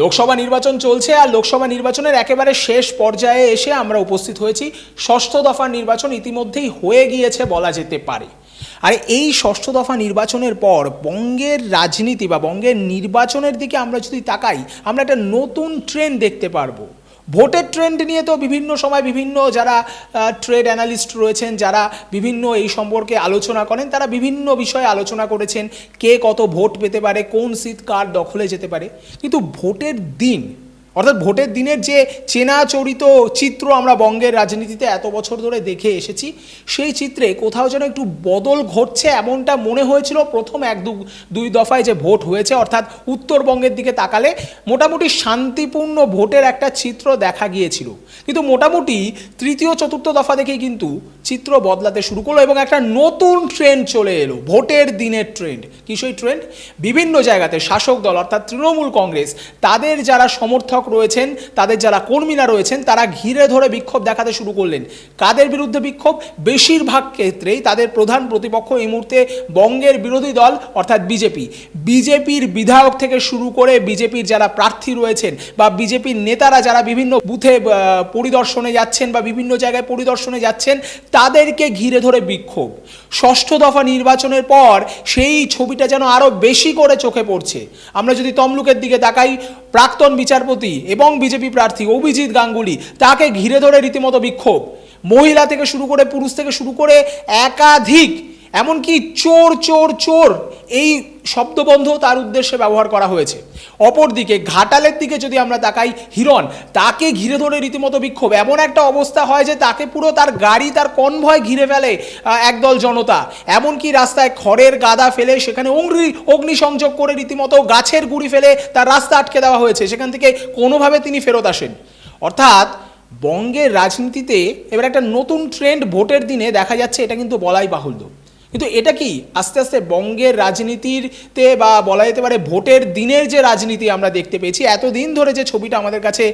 লোকসভা নির্বাচন চলছে আর লোকসভা নির্বাচনের একেবারে শেষ পর্যায়ে এসে আমরা উপস্থিত হয়েছি। ষষ্ঠ দফার নির্বাচন ইতিমধ্যেই হয়ে গিয়েছে বলা যেতে পারে। আর এই ষষ্ঠ দফা নির্বাচনের পর বঙ্গের রাজনীতি বা বঙ্গের নির্বাচনের দিকে আমরা যদি তাকাই, আমরা একটা নতুন ট্রেন দেখতে পারব। ভোটের ট্রেন্ড নিয়ে তো বিভিন্ন সময় বিভিন্ন যারা ট্রেড অ্যানালিস্ট রয়েছেন, যারা বিভিন্ন এই সম্পর্কে আলোচনা করেন, তারা বিভিন্ন বিষয়ে আলোচনা করেছেন কে কত ভোট পেতে পারে, কোন সিট কার দখলে যেতে পারে। কিন্তু ভোটের দিন অর্থাৎ ভোটের দিনের যে চেনা চরিত চিত্র আমরা বঙ্গের রাজনীতিতে এত বছর ধরে দেখে এসেছি, সেই চিত্রে কোথাও যেন একটু বদল ঘটছে এমনটা মনে হয়েছিল প্রথম এক দু, দুই দফায় যে ভোট হয়েছে। অর্থাৎ উত্তরবঙ্গের দিকে তাকালে মোটামুটি শান্তিপূর্ণ ভোটের একটা চিত্র দেখা গিয়েছিল। কিন্তু মোটামুটি তৃতীয়, চতুর্থ দফা দেখেই কিন্তু চিত্র বদলাতে শুরু করল এবং একটা নতুন ট্রেন্ড চলে এলো, ভোটের দিনের ট্রেন্ড। কি সেই ট্রেন্ড? বিভিন্ন জায়গাতে শাসক দল অর্থাৎ তৃণমূল কংগ্রেস, তাদের যারা সমর্থক রয়েছেন, তাদের যারা কর্মীরা রয়েছেন, তারা ঘিরে ধরে বিক্ষোভ দেখাতে শুরু করলেন। কাদের বিরুদ্ধে বিক্ষোভ? বেশিরভাগ ক্ষেত্রেই তাদের প্রধান প্রতিপক্ষ এই মুহূর্তে বঙ্গের বিরোধী দল, অর্থাৎ বিজেপি। বিজেপির বিধায়ক থেকে শুরু করে বিজেপির যারা প্রার্থী রয়েছেন বা বিজেপির নেতারা যারা বিভিন্ন বুথে পরিদর্শনে যাচ্ছেন বা বিভিন্ন জায়গায় পরিদর্শনে যাচ্ছেন, তাদেরকে ঘিরে ধরে বিক্ষোভ। ষষ্ঠ দফা নির্বাচনের পর সেই ছবিটা যেন আরও বেশি করে চোখে পড়ছে। আমরা যদি তমলুকের দিকে তাকাই প্রাক্তন বিচারপতি এবং বিজেপি প্রার্থী অভিজিৎ গাঙ্গুলি তাকে ঘিরে ধরে রীতিমতো বিক্ষোভ। মহিলা থেকে শুরু করে পুরুষ থেকে শুরু করে একাধিক এমনকি চোর চোর চোর এই শব্দবন্ধ তার উদ্দেশ্যে ব্যবহার করা হয়েছে। অপরদিকে ঘাটালের দিকে যদি আমরা তাকাই, হিরণ, তাকে ঘিরে ধরে রীতিমতো বিক্ষোভ। এমন একটা অবস্থা হয় যে তাকে পুরো তার গাড়ি, তার কনভয় ঘিরে ফেলে একদল জনতা। এমনকি রাস্তায় খড়ের গাদা ফেলে, সেখানে অগ্নি অগ্নিসংযোগ করে রীতিমতো গাছের গুড়ি ফেলে তার রাস্তা আটকে দেওয়া হয়েছে। সেখান থেকে কোনোভাবে তিনি ফেরত আসেন। অর্থাৎ বঙ্গের রাজনীতিতে এবার একটা নতুন ট্রেন্ড ভোটের দিনে দেখা যাচ্ছে, এটা কিন্তু বলাই বাহুল্য। কিন্তু এটা কি? আস্তে আস্তে বঙ্গের রাজনীতিতে বা বলা যেতে পারে ভোটের দিনের যে রাজনীতি আমরা দেখতে পেয়েছি, এতদিন ধরে যে ছবিটা আমাদের কাছে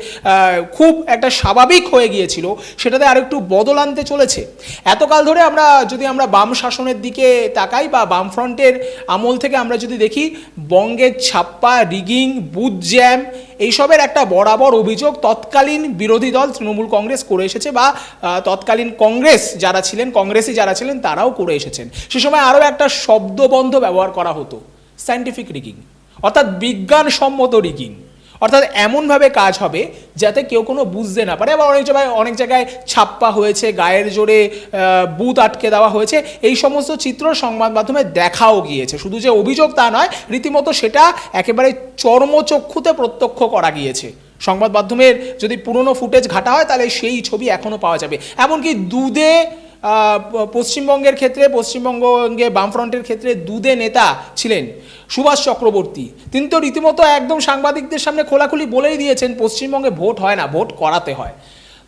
খুব একটা স্বাভাবিক হয়ে গিয়েছিল, সেটাতে আরেকটু বদল আনতে চলেছে। এতকাল ধরে আমরা যদি আমরা বাম শাসনের দিকে তাকাই বা বামফ্রন্টের আমল থেকে আমরা যদি দেখি, বঙ্গের ছাপ্পা, রিগিং, বুথ জ্যাম এইসবের একটা বরাবর অভিযোগ তৎকালীন বিরোধী দল তৃণমূল কংগ্রেস করে এসেছে বা তৎকালীন কংগ্রেস যারা ছিলেন কংগ্রেসি যারা ছিলেন তারাও করে এসেছেন। সে সময় আরও একটা শব্দবন্ধ ব্যবহার করা হতো সায়েন্টিফিক রিগিং অর্থাৎ বিজ্ঞানসম্মত রিগিং অর্থাৎ এমনভাবে কাজ হবে যাতে কেউ কোনো বুঝতে না পারে। আবার অনেক জায়গায় অনেক জায়গায় ছাপ্পা হয়েছে, গায়ের জোরে বুথ আটকে দেওয়া হয়েছে। এই সমস্ত চিত্র সংবাদ মাধ্যমে দেখাও গিয়েছে। শুধু যে অভিযোগ তা নয়, রীতিমতো সেটা একেবারে চর্মচক্ষুতে প্রত্যক্ষ করা গিয়েছে। সংবাদ মাধ্যমের যদি পুরনো ফুটেজ ঘাটা হয়, তাহলে সেই ছবি এখনও পাওয়া যাবে। এমনকি দুধে পশ্চিমবঙ্গের ক্ষেত্রে, পশ্চিমবঙ্গে বামফ্রন্টের ক্ষেত্রে দুদে নেতা ছিলেন সুভাষ চক্রবর্তী। তিনি তো রীতিমতো একদম সাংবাদিকদের সামনে খোলাখুলি বলেই দিয়েছেন, পশ্চিমবঙ্গে ভোট হয় না, ভোট করাতে হয়।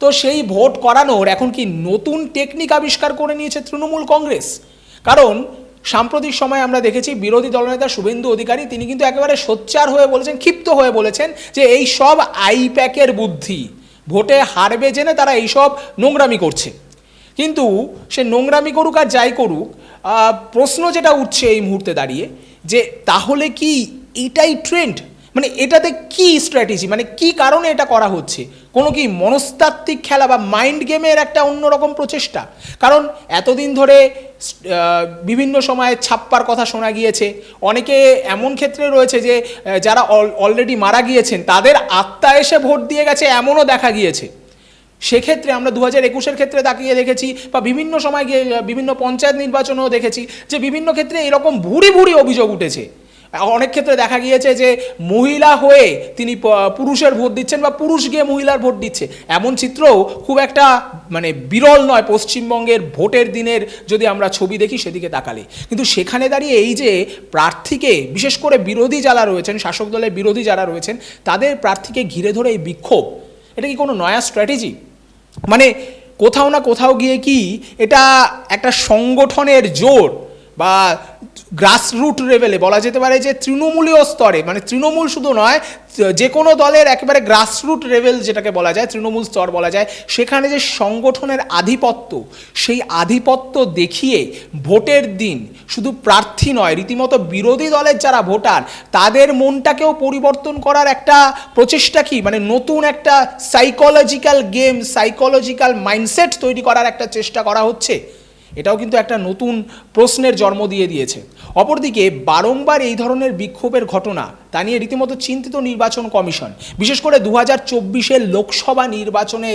তো সেই ভোট করানোর এখন কি নতুন টেকনিক আবিষ্কার করে নিয়েছে তৃণমূল কংগ্রেস? কারণ সাম্প্রতিক সময় আমরা দেখেছি বিরোধী দলনেতা শুভেন্দু অধিকারী, তিনি কিন্তু একেবারে সোচ্চার হয়ে বলেছেন, ক্ষিপ্ত হয়ে বলেছেন যে এই সব আইপ্যাকের বুদ্ধি, ভোটে হারবে জেনে তারা এইসব নোংরামি করছে। কিন্তু সে নোংরামি করুক আর যাই করুক প্রশ্ন যেটা উঠছে এই মুহূর্তে দাঁড়িয়ে যে তাহলে কি এটাই ট্রেন্ড মানে এটাতে কি স্ট্র্যাটেজি মানে কি কারণে এটা করা হচ্ছে? কোনো কি মনস্তাত্ত্বিক খেলা বা মাইন্ড গেমের একটা অন্যরকম প্রচেষ্টা? কারণ এতদিন ধরে বিভিন্ন সময়ে ছাপ্পার কথা শোনা গিয়েছে। অনেকে এমন ক্ষেত্রে রয়েছে যে যারা অলরেডি মারা গিয়েছেন, তাদের আত্মা এসে ভোট দিয়ে গেছে, এমনও দেখা গিয়েছে। সেক্ষেত্রে আমরা দু হাজার একুশের ক্ষেত্রে তাকিয়ে দেখেছি বা বিভিন্ন সময় গিয়ে, বিভিন্ন পঞ্চায়েত নির্বাচনেও দেখেছি যে বিভিন্ন ক্ষেত্রে এরকম ভুরি ভুরি অভিযোগ উঠেছে। অনেক ক্ষেত্রে দেখা গিয়েছে যে মহিলা হয়ে তিনি পুরুষের ভোট দিচ্ছেন বা পুরুষ গিয়ে মহিলার ভোট দিচ্ছে। এমন চিত্রও খুব একটা মানে বিরল নয় পশ্চিমবঙ্গের ভোটের দিনের যদি আমরা ছবি দেখি সেদিকে তাকালে। কিন্তু সেখানে দাঁড়িয়ে এই যে প্রার্থীকে, বিশেষ করে বিরোধী যারা রয়েছেন, শাসক দলের বিরোধী যারা রয়েছেন, তাদের প্রার্থীকে ঘিরে ধরে এই বিক্ষোভ, এটা কি কোনো নয়া স্ট্র্যাটেজি? মানে কোথাও না কোথাও গিয়ে কি এটা একটা সংগঠনের জোর বা গ্রাসরুট লেভেলে বলা যেতে পারে যে তৃণমূলীয় স্তরে মানে তৃণমূল শুধু নয়, যে কোনো দলের একেবারে গ্রাসরুট লেভেল যেটাকে বলা যায়, তৃণমূল স্তর বলা যায়, সেখানে যে সংগঠনের আধিপত্য, সেই আধিপত্য দেখিয়ে ভোটের দিন শুধু প্রার্থী নয়, রীতিমতো বিরোধী দলের যারা ভোটার, তাদের মনটাকেও পরিবর্তন করার একটা প্রচেষ্টা কি মানে নতুন একটা সাইকোলজিক্যাল গেম সাইকোলজিক্যাল মাইন্ডসেট তৈরি করার একটা চেষ্টা করা হচ্ছে? এটাও কিন্তু একটা নতুন প্রশ্নের জন্ম দিয়ে দিয়েছে। অপরদিকে বারংবার এই ধরনের বিক্ষোভের ঘটনা তা নিয়ে রীতিমতো চিন্তিত নির্বাচন কমিশন। বিশেষ করে দু হাজার চব্বিশের লোকসভা নির্বাচনে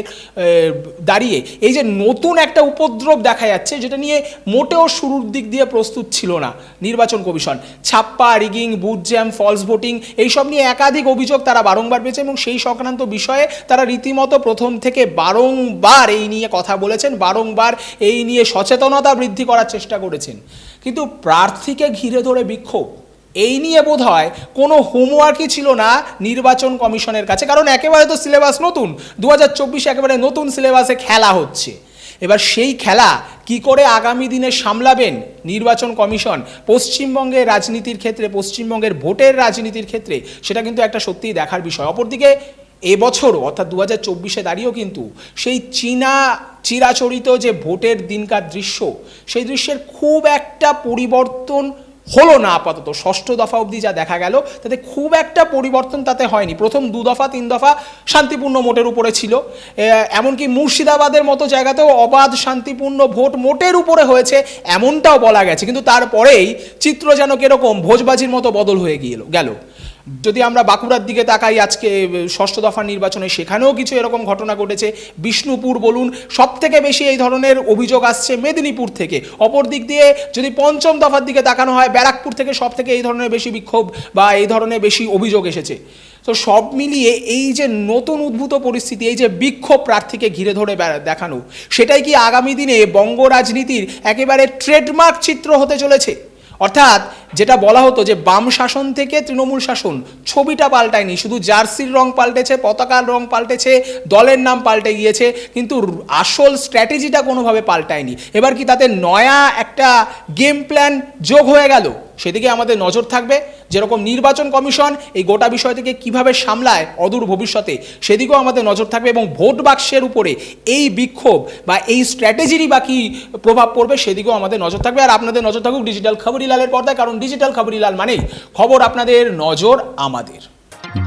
দাঁড়িয়ে এই যে নতুন একটা উপদ্রব দেখা যাচ্ছে, যেটা নিয়ে মোটেও শুরুর দিক দিয়ে প্রস্তুত ছিল না নির্বাচন কমিশন। ছাপ্পা, rigging booth jam false voting, এইসব নিয়ে একাধিক অভিযোগ তারা বারংবার পেয়েছে এবং সেই সংক্রান্ত বিষয়ে তারা রীতিমতো প্রথম থেকে বারংবার এই নিয়ে কথা বলেছেন, বারংবার এই নিয়ে সচেতনতা বৃদ্ধি করার চেষ্টা করেছেন। কিন্তু প্রার্থীকে ঘিরে ধরে বিক্ষোভ এই নিয়ে বোধ হয় কোনো হোমওয়ার্কই ছিল না নির্বাচন কমিশনের কাছে। কারণ একেবারে তো সিলেবাস নতুন। দু হাজার চব্বিশে একেবারে নতুন সিলেবাসে খেলা হচ্ছে। এবার সেই খেলা কি করে আগামী দিনে সামলাবেন নির্বাচন কমিশন? পশ্চিমবঙ্গের রাজনীতির ক্ষেত্রে, পশ্চিমবঙ্গের ভোটের রাজনীতির ক্ষেত্রে সেটা কিন্তু একটা সত্যিই দেখার বিষয়। অপরদিকে এবছরও, অর্থাৎ দু হাজার চব্বিশে দাঁড়িয়েও কিন্তু সেই চীনা, চিরাচরিত যে ভোটের দিনকার দৃশ্য, সেই দৃশ্যের খুব একটা পরিবর্তন হলো না আপাতত। ষষ্ঠ দফা অবধি যা দেখা গেল, তাতে খুব একটা পরিবর্তন তাতে হয়নি। প্রথম দু দফা, তিন দফা শান্তিপূর্ণ মোটের উপরে ছিল। এমনকি মুর্শিদাবাদের মতো জায়গাতেও অবাধ শান্তিপূর্ণ ভোট মোটের উপরে হয়েছে এমনটাও বলা গেছে। কিন্তু তারপরেই চিত্র যেন কীরকম ভোজবাজির মতো বদল হয়ে গিয়েল গেল। যদি আমরা বাঁকুড়ার দিকে তাকাই, আজকে ষষ্ঠ দফা নির্বাচনে সেখানেও কিছু এরকম ঘটনা ঘটেছে। বিষ্ণুপুর বলুন সব থেকে বেশি এই ধরনের অভিযোগ আসছে মেদিনীপুর থেকে। অপর দিক দিয়ে যদি পঞ্চম দফার দিকে তাকানো হয়, ব্যারাকপুর থেকে সব থেকে এই ধরনের বেশি বিক্ষোভ বা এই ধরনের বেশি অভিযোগ এসেছে। তো সব মিলিয়ে এই যে নতুন উদ্ভূত পরিস্থিতি, এই যে বিক্ষোভ প্রার্থীকে ঘিরে ধরে দেখানো, সেটাই কি আগামী দিনে বঙ্গ রাজনীতির একেবারে ট্রেডমার্ক চিত্র হতে চলেছে? অর্থাৎ যেটা বলা হতো যে বাম শাসন থেকে তৃণমূল শাসন, ছবিটা পাল্টায়নি, শুধু জার্সির রং পাল্টেছে, পতাকার রং পাল্টেছে, দলের নাম পাল্টে গিয়েছে, কিন্তু আসল স্ট্র্যাটেজিটা কোনোভাবে পাল্টায়নি। এবার কি তাতে নয়া একটা গেম প্ল্যান যোগ হয়ে গেল? সেদিকে আমাদের নজর থাকবে। যেরকম নির্বাচন কমিশন এই গোটা বিষয়টিকে কীভাবে সামলায় অদূর ভবিষ্যতে, সেদিকেও আমাদের নজর থাকবে এবং ভোট বাক্সের উপরে এই বিক্ষোভ বা এই স্ট্র্যাটেজিরই বা কী প্রভাব পড়বে, সেদিকেও আমাদের নজর থাকবে। আর আপনাদের নজর থাকুক ডিজিটাল খবরিলালের পর্দায়, কারণ ডিজিটাল খবরিলাল মানেই খবর আপনাদের নজর আমাদের।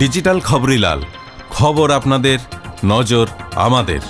ডিজিটাল খবরিলাল খবর আপনাদের, নজর আমাদের।